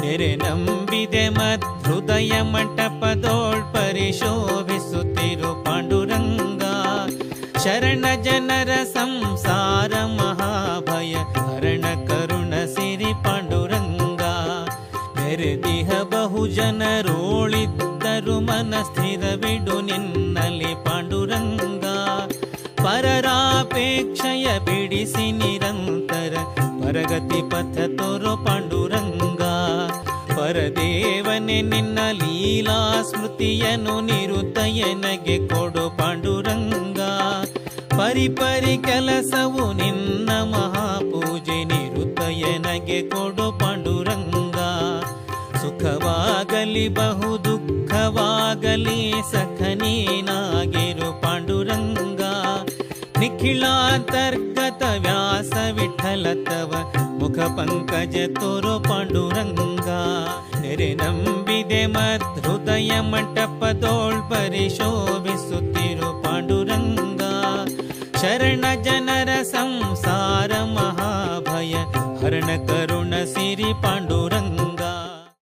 ನೆರೆ ನಂಬಿದೆ ಮಧೃದಯ ಮಂಟಪದೋಳ್ ಪರಿಶೋಭಿಸುತ್ತಿರು ಪಾಂಡುರಂಗ. ಶರಣ ಜನರ ಸಂಸಾರ ಮಹಾಭಯ, ಹರಣ ಕರುಣ ಸಿರಿ ಪಾಂಡುರಂಗ. ನೆರೆದಿಹ ಬಹು ಜನರೋಳಿದ್ದರು ಮನ ಸ್ಥಿರವಿಡು ನಿನ್ನಲಿ ಪಾಂಡುರಂಗ. ಪರರಾಪೇಕ್ಷಯ ಬಿಡಿಸಿ ನಿರಂತರ, ಪರಗತಿ ಪಥ ತೋರೋ ಪಾಂಡುರಂಗ ಪರದೇವನೆ ನಿನ್ನ ಲೀಲಾ ಸ್ಮೃತಿಯನ್ನು ನಿರುತಯನಗೆ ಕೊಡು ಪಾಂಡುರಂಗ. ಪರಿಪರಿ ಕೆಲಸವು ನಿನ್ನ ಮಹಾಪೂಜೆ ನಿರುತಯನಗೆ ಕೊಡು ಪಾಂಡುರಂಗ. ಸುಖವಾಗಲಿ ಬಹು ದುಃಖವಾಗಲಿ ಪಾಂಡುರಂಗ निखिला तर्कविठ तव मुखपङ्कज तु मटपतोशोभि पाण्डुरङ्गा शरणजनर संसार महाभय हरण करुण सिरि पाण्डुरङ्ग